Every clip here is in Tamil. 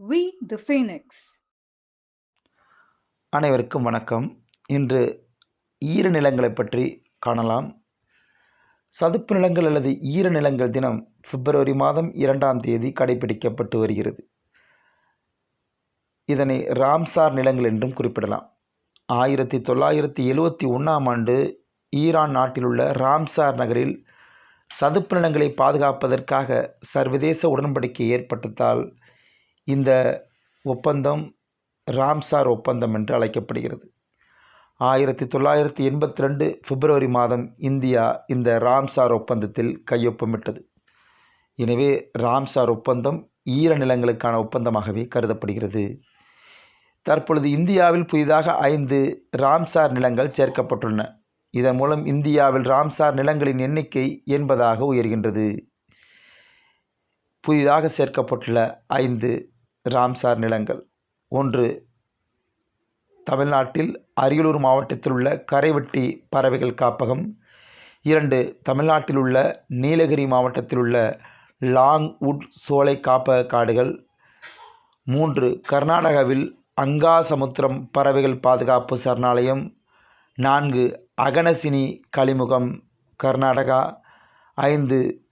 வி தி ஃபீனிக்ஸ் அனைவருக்கும் வணக்கம். இன்று ஈரநிலங்களை பற்றி காணலாம். சதுப்பு நிலங்கள் அல்லது ஈரநிலங்கள் தினம் பிப்ரவரி மாதம் இரண்டாம் தேதி கடைபிடிக்கப்பட்டு வருகிறது. இதனை ராம்சார் நிலங்கள் என்றும் குறிப்பிடலாம். ஆயிரத்தி தொள்ளாயிரத்தி எழுவத்தி ஒன்றாம் ஆண்டு ஈரான் நாட்டிலுள்ள ராம்சார் நகரில் சதுப்பு நிலங்களை பாதுகாப்பதற்காக சர்வதேச உடன்படிக்கை ஏற்பட்டதால் இந்த ஒப்பந்தம் ராம்சார் ஒப்பந்தம் என்று அழைக்கப்படுகிறது. ஆயிரத்தி தொள்ளாயிரத்தி எண்பத்தி ரெண்டு பிப்ரவரி மாதம் இந்தியா இந்த ராம்சார் ஒப்பந்தத்தில் கையொப்பமிட்டது. எனவே ராம்சார் ஒப்பந்தம் ஈர நிலங்களுக்கான ஒப்பந்தமாகவே கருதப்படுகிறது. தற்பொழுது இந்தியாவில் புதிதாக ஐந்து ராம்சார் நிலங்கள் சேர்க்கப்பட்டுள்ளன. இதன் மூலம் இந்தியாவில் ராம்சார் நிலங்களின் எண்ணிக்கை என்பதாக உயர்கின்றது. புதிதாக சேர்க்கப்பட்டுள்ள ஐந்து ராம்சார் நிலங்கள். ஒன்று தமிழ்நாட்டில் அரியலூர் மாவட்டத்தில் உள்ள கரைவெட்டி பறவைகள் காப்பகம். இரண்டு தமிழ்நாட்டில் உள்ள நீலகிரி மாவட்டத்தில் உள்ள லாங் உட் சோலை காப்பக காடுகள். மூன்று கர்நாடகாவில் அங்காசமுத்திரம் பறவைகள் பாதுகாப்பு சரணாலயம். நான்கு அகனசினி கலிமுகம் கர்நாடகா. ஐந்து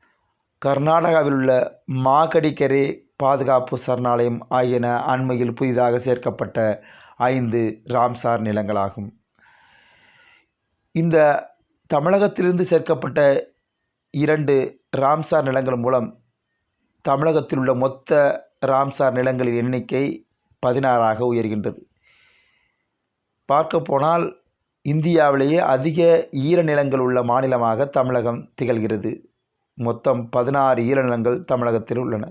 கர்நாடகாவில் உள்ள மாகடிக்கரே பாதுகாப்பு சரணாலயம் ஆகியன அண்மையில் புதிதாக சேர்க்கப்பட்ட ஐந்து ராம்சார் நிலங்களாகும். இந்த தமிழகத்திலிருந்து சேர்க்கப்பட்ட இரண்டு ராம்சார் நிலங்கள் மூலம் தமிழகத்தில் உள்ள மொத்த ராம்சார் நிலங்களின் எண்ணிக்கை பதினாறாக உயர்கின்றது. பார்க்க போனால் இந்தியாவிலேயே அதிக ஈரநிலங்கள் உள்ள மாநிலமாக தமிழகம் திகழ்கிறது. மொத்தம் பதினாறு ஈரநிலங்கள் தமிழகத்தில் உள்ளன.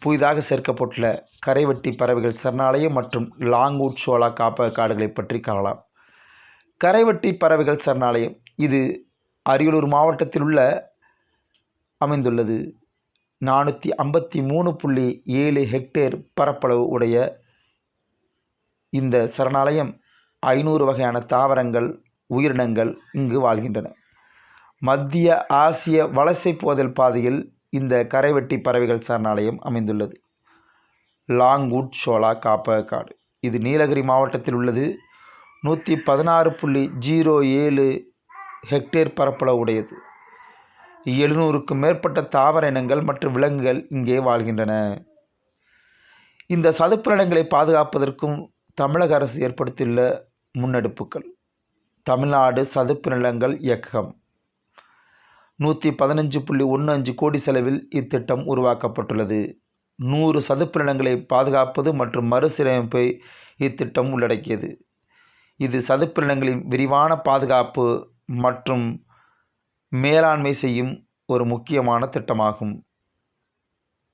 புதிதாக சேர்க்கப்பட்டுள்ள கரைவெட்டி பறவைகள் சரணாலயம் மற்றும் லாங்கூட் சோலா காப்பக காடுகளை பற்றி காணலாம். கரைவெட்டி பறவைகள் சரணாலயம் இது அரியலூர் மாவட்டத்தில் உள்ள அமைந்துள்ளது. நானூற்றி ஐம்பத்தி மூணு புள்ளி ஏழு ஹெக்டேர் பரப்பளவு உடைய இந்த சரணாலயம் ஐநூறு வகையான தாவரங்கள் உயிரினங்கள் இங்கு வாழ்கின்றன. மத்திய ஆசிய வலசை போதல் பாதையில் இந்த கரைவெட்டி பறவைகள் சரணாலயம் அமைந்துள்ளது. லாங்வுட் ஷோலா காப்பக காடு இது நீலகிரி மாவட்டத்தில் உள்ளது. நூற்றி பதினாறு புள்ளி ஜீரோ ஏழு ஹெக்டேர் பரப்பளவு உடையது. எழுநூறுக்கும் மேற்பட்ட தாவர இனங்கள் மற்றும் விலங்குகள் இங்கே வாழ்கின்றன. இந்த சதுப்பு நிலங்களை பாதுகாப்பதற்கும் தமிழக அரசு ஏற்படுத்தியுள்ள முன்னெடுப்புகள். தமிழ்நாடு சதுப்பு நிலங்கள் இயக்கம் நூற்றி பதினஞ்சு புள்ளி ஒன்று அஞ்சு கோடி செலவில் இத்திட்டம் உருவாக்கப்பட்டுள்ளது. நூறு சதுப்பு நிலங்களை பாதுகாப்பது மற்றும் மறுசீரமைப்பை இத்திட்டம் உள்ளடக்கியது. இது சதுப்பு நிலங்களின் விரிவான பாதுகாப்பு மற்றும் மேலாண்மை செய்யும் ஒரு முக்கியமான திட்டமாகும்.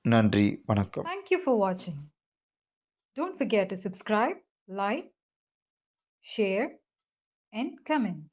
நன்றி வணக்கம். தேங்க்யூ ஃபார் வாட்சிங் don't forget to subscribe like share and comment.